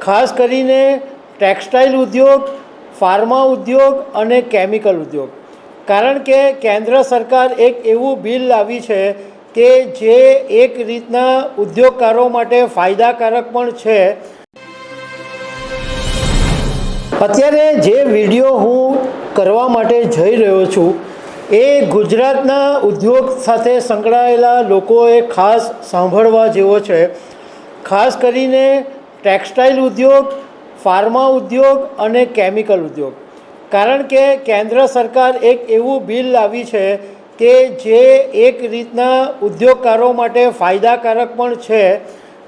ખાસ કરીને ટેક્સટાઇલ ઉદ્યોગ, ફાર્મા ઉદ્યોગ અને કેમિકલ ઉદ્યોગ. કારણ કે કેન્દ્ર સરકાર એક એવું બિલ લાવી છે કે જે એક રીતના ઉદ્યોગકારો માટે ફાયદાકારક પણ છે. અત્યારે જે વીડિયો હું કરવા માટે જઈ રહ્યો છું, એ ગુજરાતના ઉદ્યોગ સાથે સંકળાયેલા લોકોએ ખાસ સાંભળવા જેવો છે. ખાસ કરીને ટેક્સટાઇલ ઉદ્યોગ, ફાર્મા ઉદ્યોગ અને કેમિકલ ઉદ્યોગ. કારણ કે કેન્દ્ર સરકાર એક એવું બિલ લાવી છે કે જે એક રીતના ઉદ્યોગકારો માટે ફાયદાકારક પણ છે,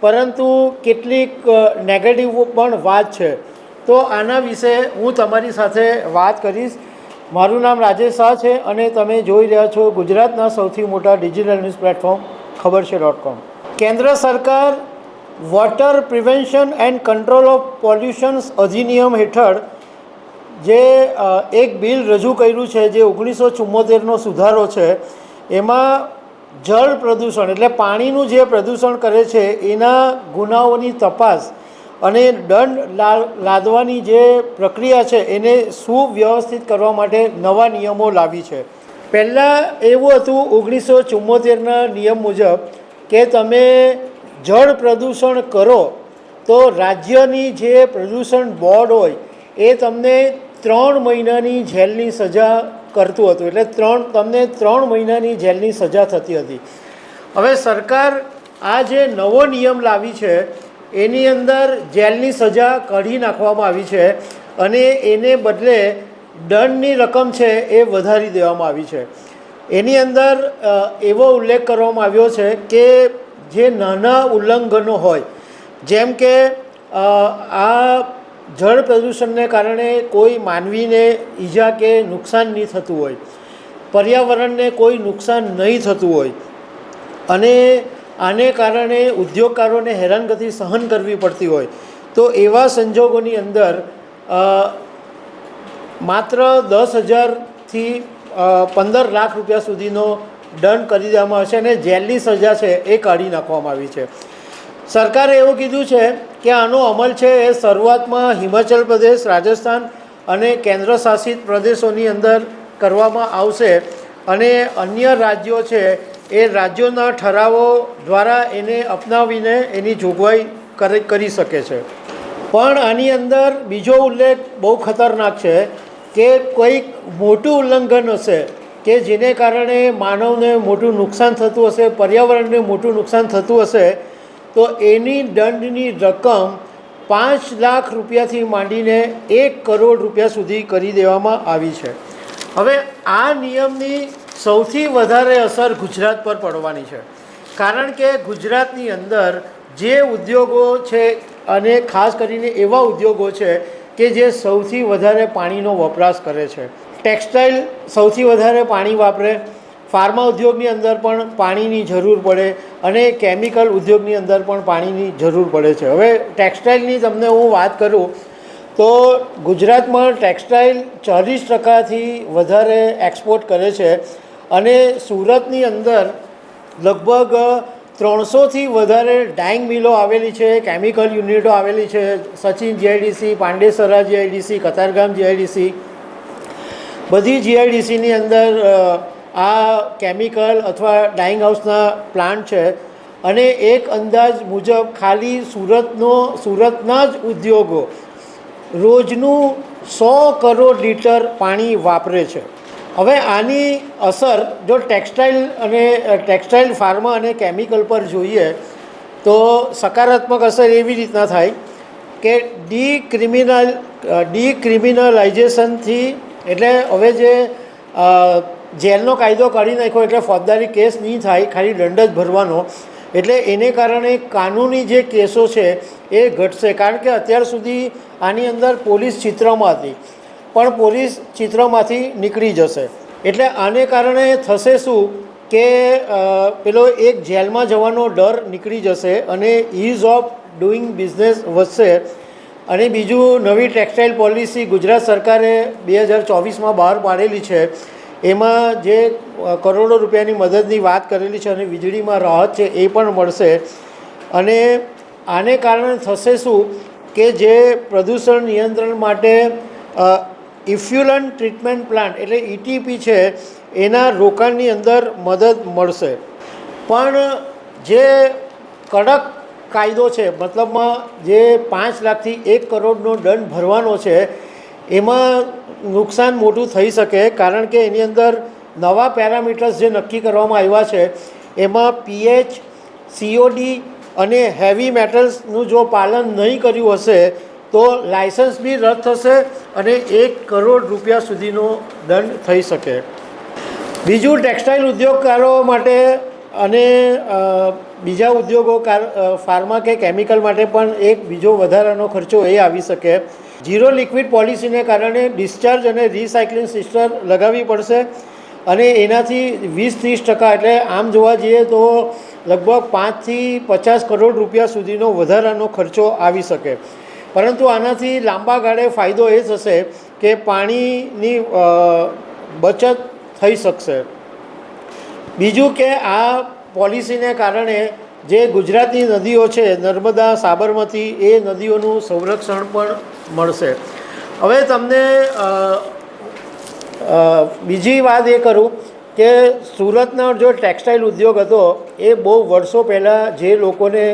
પરંતુ કેટલીક નેગેટિવ પણ વાત છે. તો આના વિશે હું તમારી સાથે વાત કરીશ. મારું નામ રાજેશ શાહ છે અને તમે જોઈ રહ્યા છો ગુજરાતના સૌથી મોટા ડિજિટલ ન્યૂઝ પ્લેટફોર્મ ખબર છે ડોટ કોમ કેન્દ્ર સરકાર water prevention and control of pollutions અધિનિયમ હેઠળ જે એક બિલ રજૂ કર્યું છે જે ઓગણીસો ચુમ્મોતેરનો સુધારો છે, એમાં જળ પ્રદૂષણ એટલે પાણીનું જે પ્રદૂષણ કરે છે, એના ગુનાઓની તપાસ અને દંડ લાદવાની જે પ્રક્રિયા છે, એને સુવ્યવસ્થિત કરવા માટે નવા નિયમો લાવી છે. પહેલાં એવું હતું ઓગણીસો ચુમ્મોતેરના નિયમ મુજબ કે તમે જળ પ્રદૂષણ કરો, તો રાજ્યની જે પ્રદૂષણ બોર્ડ હોય, એ તમને ત્રણ મહિનાની જેલની સજા કરતું હતું. એટલે ત્રણ, તમને ત્રણ મહિનાની જેલની સજા થતી હતી. હવે સરકાર આ જે નવો નિયમ લાવી છે, એની અંદર જેલની સજા કાઢી નાખવામાં આવી છે અને એને બદલે દંડની રકમ છે એ વધારી દેવામાં આવી છે. એની અંદર એવો ઉલ્લેખ કરવામાં આવ્યો છે કે જે નાના ઉલ્લંઘનો હોય, જેમ કે આ જળ પ્રદૂષણને કારણે કોઈ માનવીને ઈજા કે નુકસાન નહીં થતું હોય, પર્યાવરણને કોઈ નુકસાન નહીં થતું હોય, અને આને કારણે ઉદ્યોગકારોને હેરાનગતિ સહન કરવી પડતી હોય, તો એવા સંજોગોની અંદર માત્ર દસ હજારથી પંદર લાખ રૂપિયા સુધીનો દંડ કરી દેવામાં આવશે અને જેલની સજા છે એ કાઢી નાખવામાં આવી છે. સરકારે એવું કીધું છે કે આનો અમલ છે એ શરૂઆતમાં હિમાચલ પ્રદેશ, રાજસ્થાન અને કેન્દ્ર શાસિત પ્રદેશોની અંદર કરવામાં આવશે અને અન્ય રાજ્યો છે એ રાજ્યોના ઠરાવો દ્વારા એને અપનાવીને એની જોગવાઈ કરી શકે છે. પણ આની અંદર બીજો ઉલ્લેખ બહુ ખતરનાક છે કે કોઈક મોટું ઉલ્લંઘન હશે કે જેને કારણે માનવને મોટું નુકસાન થતું હશે, પર્યાવરણને મોટું નુકસાન થતું હશે, તો એની દંડની રકમ પાંચ લાખ રૂપિયાથી માંડીને એક કરોડ રૂપિયા સુધી કરી દેવામાં આવી છે. હવે આ નિયમની સૌથી વધારે અસર ગુજરાત પર પડવાની છે. કારણ કે ગુજરાતની અંદર જે ઉદ્યોગો છે અને ખાસ કરીને એવા ઉદ્યોગો છે કે જે સૌથી વધારે પાણીનો વપરાશ કરે છે. ટેક્સટાઇલ સૌથી વધારે પાણી વાપરે, ફાર્મા ઉદ્યોગની અંદર પણ પાણીની જરૂર પડે અને કેમિકલ ઉદ્યોગની અંદર પણ પાણીની જરૂર પડે છે. હવે ટેક્સટાઇલની તમને હું વાત કરું તો ગુજરાતમાં ટેક્સટાઇલ ચાલીસ ટકાથી વધારે એક્સપોર્ટ કરે છે અને સુરતની અંદર લગભગ ત્રણસોથી વધારે ડાઇંગ મિલો આવેલી છે, કેમિકલ યુનિટો આવેલી છે, Sachin GIDC, Pandesara GIDC, Katargam GIDC બધી જીઆઈડીસીની અંદર આ કેમિકલ અથવા ડાઇંગ હાઉસના પ્લાન્ટ છે અને એક અંદાજ મુજબ ખાલી સુરતનો, સુરતના જ ઉદ્યોગો રોજનું સો કરોડ લીટર પાણી વાપરે છે. હવે આની અસર જો ટેક્સટાઇલ અને ટેક્સટાઇલ ફાર્મા અને કેમિકલ પર જોઈએ તો સકારાત્મક અસર એવી રીતના થાય કે ડી ક્રિમિનલ ડી ક્રિમિનલાઇઝેશનથી એટલે હવે જે જેલનો કાયદો કાઢી નાખ્યો એટલે ફોજદારી કેસ નહીં થાય, ખાલી દંડ જ ભરવાનો. એટલે એને કારણે કાનૂની જે કેસો છે એ ઘટશે. કારણ કે અત્યાર સુધી આની અંદર પોલીસ ચિત્રમાં હતી પણ પોલીસ ચિત્રમાંથી નીકળી જશે. એટલે આને કારણે થશે શું કે પેલો એક જેલમાં જવાનો ડર નીકળી જશે અને ઇઝ ઓફ ડુઈંગ બિઝનેસ વધશે. અને બીજું નવી ટેક્સટાઇલ પોલિસી ગુજરાત સરકારે બે હજાર ચોવીસમાં બહાર પાડેલી છે. એમાં જે કરોડો રૂપિયાની મદદની વાત કરેલી છે અને વીજળીમાં રાહત છે એ પણ મળશે. અને આને કારણે થશે શું કે જે પ્રદૂષણ નિયંત્રણ માટે ઇફ્યુલન ટ્રીટમેન્ટ પ્લાન્ટ એટલે ઇટીપી છે, એના રોકાણની અંદર મદદ મળશે. પણ જે કડક કાયદો છે, મતલબમાં જે પાંચ લાખથી એક કરોડનો દંડ ભરવાનો છે, એમાં નુકસાન મોટું થઈ શકે, કારણ કે એની અંદર નવા પેરામીટર્સ જે નક્કી કરવામાં આવ્યા છે, એમાં પીએચ સીઓડી અને હેવી મેટલ્સનું જો પાલન નહીં કર્યું હશે, તો લાયસન્સ બી રદ થશે અને એક કરોડ રૂપિયા સુધીનો દંડ થઈ શકે. બીજું ટેક્સટાઇલ ઉદ્યોગકારો માટે અને બીજા ઉદ્યોગો, કાર ફાર્મા કે કેમિકલ માટે પણ એક બીજો વધારાનો ખર્ચો એ આવી શકે. ઝીરો લિક્વિડ પોલિસીને કારણે ડિસ્ચાર્જ અને રિસાયકલિંગ સિસ્ટમ લગાવવી પડશે અને એનાથી વીસ ત્રીસ ટકા એટલે આમ જોવા જઈએ તો લગભગ પાંચથી પચાસ કરોડ રૂપિયા સુધીનો વધારાનો ખર્ચો આવી શકે. પરંતુ આનાથી લાંબા ગાળે ફાયદો એ થશે કે પાણીની બચત થઈ શકશે. બીજું કે આ પોલિસીને કારણે જે ગુજરાતની નદીઓ છે, નર્મદા, સાબરમતી, એ નદીઓનું સંરક્ષણ પણ મળશે. હવે તમને બીજી વાત એ કરું કે સુરતનો જો ટેક્સટાઇલ ઉદ્યોગ હતો, એ બહુ વર્ષો પહેલાં જે લોકોને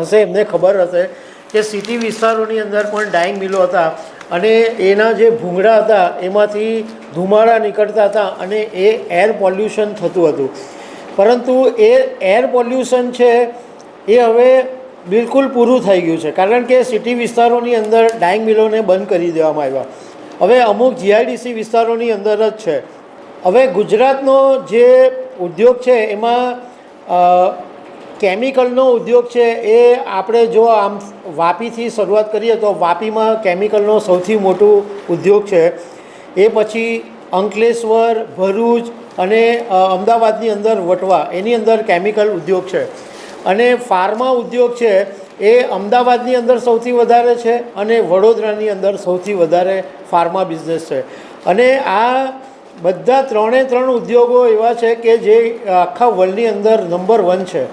હશે એમને ખબર હશે કે સિટી વિસ્તારોની અંદર પણ ડાઇંગ મિલો હતા. અને એના જે ભૂંગળા હતા, એમાંથી ધુમાડા નીકળતા હતા અને એ એર પોલ્યુશન થતું હતું. પરંતુ એ એર પોલ્યુશન છે, એ હવે બિલકુલ પૂરું થઈ ગયું છે. કારણ કે સિટી વિસ્તારોની અંદર ડાઇંગ મિલોને બંધ કરી દેવામાં આવ્યા. હવે અમુક જીઆઈડીસી વિસ્તારોની અંદર જ છે. હવે ગુજરાતનો જે ઉદ્યોગ છે, એમાં કેમિકલનો ઉદ્યોગ છે એ આપણે જો આમ વાપીથી શરૂઆત કરીએ તો વાપીમાં કેમિકલનો સૌથી મોટું ઉદ્યોગ છે. એ પછી અંકલેશ્વર, ભરૂચ અને અમદાવાદની અંદર વટવા એની અંદર કેમિકલ ઉદ્યોગ છે. અને ફાર્મા ઉદ્યોગ છે એ અમદાવાદની અંદર સૌથી વધારે છે અને વડોદરાની અંદર સૌથી વધારે ફાર્મા બિઝનેસ છે. અને આ બધા ત્રણે ત્રણ ઉદ્યોગો એવા છે કે જે આખા વર્લ્ડની અંદર નંબર વન છે.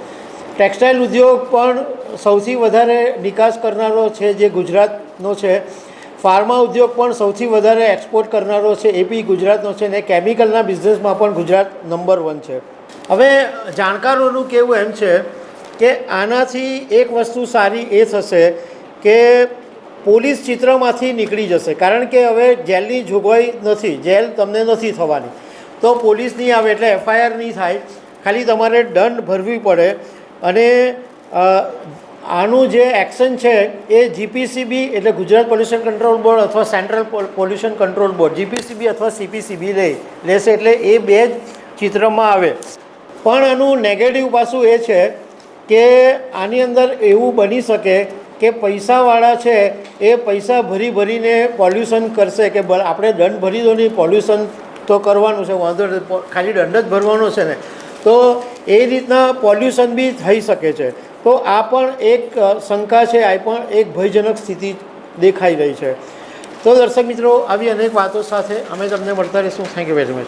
ટેક્સટાઇલ ઉદ્યોગ પણ સૌથી વધારે નિકાસ કરનારો છે જે ગુજરાતનો છે. ફાર્મા ઉદ્યોગ પણ સૌથી વધારે એક્સપોર્ટ કરનારો છે, એ બી ગુજરાતનો છે ને કેમિકલના બિઝનેસમાં પણ ગુજરાત નંબર વન છે. હવે જાણકારોનું કહેવું એમ છે કે આનાથી એક વસ્તુ સારી એ થશે કે પોલીસ ચિત્રમાંથી નીકળી જશે. કારણ કે હવે જેલની જોગવાઈ નથી, જેલ તમને નથી થવાની. તો પોલીસ નહીં આવે એટલે એફઆઈઆર નહીં થાય. ખાલી તમારે દંડ ભરવી પડે. અને આનું જે એક્શન છે એ જીપીસીબી એટલે ગુજરાત પોલ્યુશન કંટ્રોલ બોર્ડ અથવા central pollution control board, GPCB અથવા સીપીસીબી લે, લેશે એટલે એ બે જ ચિત્રમાં આવે. પણ આનું નેગેટિવ પાસું એ છે કે આની અંદર એવું બની શકે કે પૈસાવાળા છે એ પૈસા ભરી ભરીને પોલ્યુશન કરશે કે આપણે દંડ ભરી દો નહીં પોલ્યુશન તો કરવાનું છે, વાંધો ખાલી દંડ જ ભરવાનો છે ને. તો એ રીતના પોલ્યુશન બી થઈ શકે છે. તો આ પણ એક શંકા છે, આ પણ એક ભયજનક સ્થિતિ દેખાઈ રહી છે. તો દર્શક મિત્રો, આવી અનેક વાતો સાથે અમે તમને મળતા રહીશું. Thank you very much